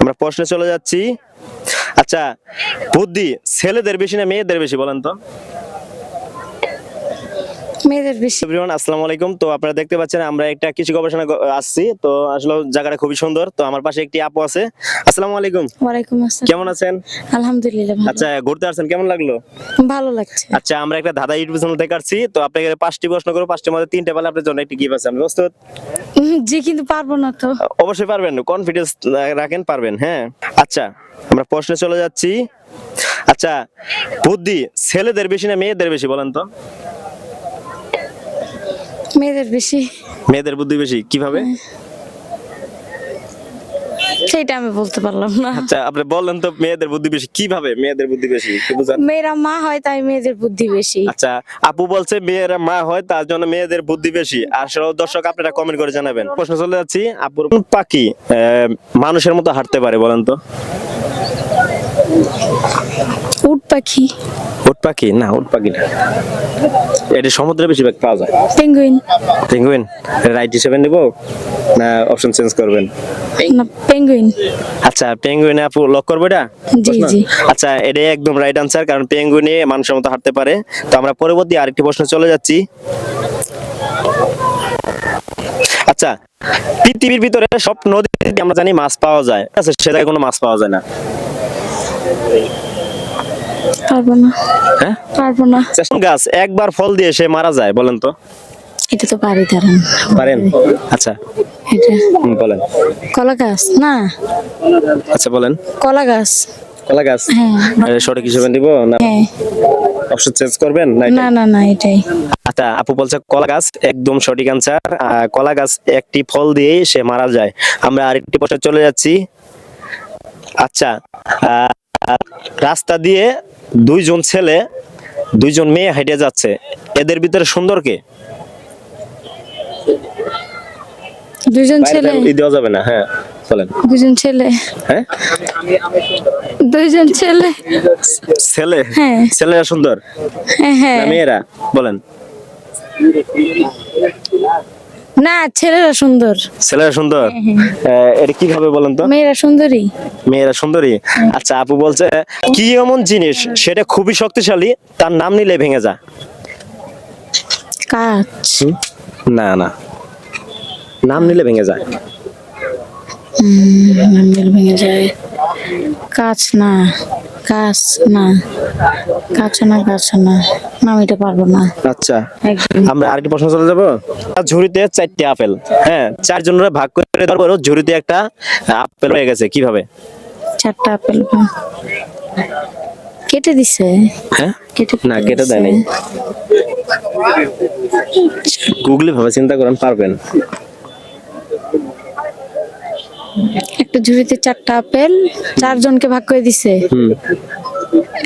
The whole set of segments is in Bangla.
আমরা প্রশ্নে চলে যাচ্ছি। আচ্ছা বুদ্ধি ছেলেদের বেশি না মেয়েদের বেশি বলেন তো? মেয়েদের বেশি। আসসালামু আলাইকুম। তো আপনারা দেখতে পাচ্ছেন আমরা একটা কিছু গবেষণা আসছি। তো আসলে জায়গাটা খুবই সুন্দর। তো আমার পাশে একটি আপু আছে। আসসালামু আলাইকুম। ওয়ালাইকুম আসসালাম। কেমন আছেন? আলহামদুলিল্লাহ ভালো। আচ্ছা ঘুরতে আসছেন কেমন লাগল? ভালো লাগছে। আচ্ছা আমরা একটা ধাঁধা ইউটিউব চ্যানেল থেকে আসছি। তো আপনাকে পাঁচটি প্রশ্ন করব। পাঁচটির মধ্যে তিনটে পালে আপনার জন্য একটি গিফট আছে। আমি প্রস্তুত? উম, জি কিন্তু পারব না তো। অবশ্যই পারবেন কনফিডেন্স রাখেন পারবেন হ্যাঁ। আচ্ছা আমরা প্রশ্নে চলে যাচ্ছি। আচ্ছা বুদ্ধি ছেলেদের বেশি না মেয়েদের বেশি বলেন তো? মেয়েদের বেশি। মেয়েদের বুদ্ধি বেশি কীভাবে? সেইটা আমি বলতে পারলাম না। আচ্ছা আপনি বললেন তো মেয়েদের বুদ্ধি বেশি। কীভাবে মেয়েদের বুদ্ধি বেশি? মেয়েরা মা হয় তাই মেয়েদের বুদ্ধি বেশি। আচ্ছা আপু বলছে মেয়েরা মা হয় তার জন্য মেয়েদের বুদ্ধি বেশি। আসলে দর্শক আপনারা কমেন্ট করে জানাবেন। প্রশ্ন চলে যাচ্ছি আপুর পাখি আহ, মানুষের মতো হাঁটতে পারে বলেন তো। উট পাখি। উট পাখি? না উট পাখি না। এটা সমুদ্রে বেশিরভাগ পাওয়া যায়। পেঙ্গুইন পেঙ্গুইন রাইট হিসেবে নিব? না অপশন চেঞ্জ করবেন। না পেঙ্গুইন আচ্ছা পেঙ্গুইনে আপু লক করব এটা? জি, জি। আচ্ছা এটাই একদম রাইট আনসার কারণ পেঙ্গুইনে মানুষের মতো হাঁটতে পারে। তো আমরা পরবর্তী আরেকটি প্রশ্ন চলে যাচ্ছি। আচ্ছা পৃথিবীর ভিতরে সব নদীতে আমরা জানি মাছ পাওয়া যায়? আচ্ছা সে জায়গায় কোনো মাছ পাওয়া যায় না। পারব না। হ্যাঁ? পারব না। গাছ একবার ফল দিয়ে সে মারা যায় বলেন তো। এটা তো পারি পারেন? আচ্ছা। এটা। বলেন। কলা গাছ না? আচ্ছা বলেন। কলা গাছ। কলা গাছ? হ্যাঁ সঠিক হিসেবে নিব না? হ্যাঁ। অপশন চেঞ্জ করবেন না না না এটাই। আচ্ছা আপু বলছে কলা গাছ একদম সঠিক আনসার কলা গাছ একটি ফল দিয়ে সে মারা যায়। আমরা আরেকটি প্রশ্ন চলে যাচ্ছি। আচ্ছা আহ, রাস্তা দিয়ে দুইজন ছেলে দুইজন মেয়ে হেঁটে যাচ্ছে। এদের ভিতরে সুন্দর কে? বাইরে ছেলে। দেওয়া যাবে না হ্যাঁ বলেন দুজন ছেলে। হ্যাঁ? দুজন ছেলে। ছেলে? হ্যাঁ। ছেলেরা সুন্দর? হ্যাঁ হ্যাঁ। মেয়েরা? বলেন। না ছেলেরা সুন্দর। ছেলেরা সুন্দর? এটা কীভাবে বলেন তো? মেয়েরা সুন্দরী। মেয়েরা সুন্দরী? আচ্ছা আপু বলছে কি এমন জিনিস সেটা খুবই শক্তিশালী তার নাম নিলে ভেঙে যায়? কাচ। না না। নাম নিলে ভেঙে যায়? নাম্বেল ভেঙে যায়। কাচ না কাচ না। কাচ না কাচ না না আমি এটা পারব না। আচ্ছা। আমরা আরেকটি প্রশ্ন চলে যাব? ঝুড়িতে চারটি আপেল। হ্যাঁ চারজনের ভাগ করে দেওয়ার ঝুড়িতে একটা আপেল হয়ে গেছে কীভাবে? চারটা আপেল কেটে দিছে। হ্যাঁ? না কেটে দেয় নাই গুগলে ভাবে চিন্তা করেন পারবেন। একটা ঝুড়িতে চারটা আপেল চারজনকে ভাগ করে দিছে। হুম।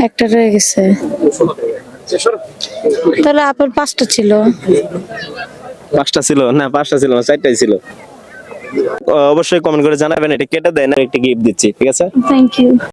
একটা রয়ে গেছে। তাহলে আপনার পাঁচটা ছিল। পাঁচটা ছিল না পাঁচটা ছিল না চারটাই ছিল। অবশ্যই কমেন্ট করে জানাবেন এটা কেটে দেন একটা একটি গিফট দিচ্ছি ঠিক আছে? Thank you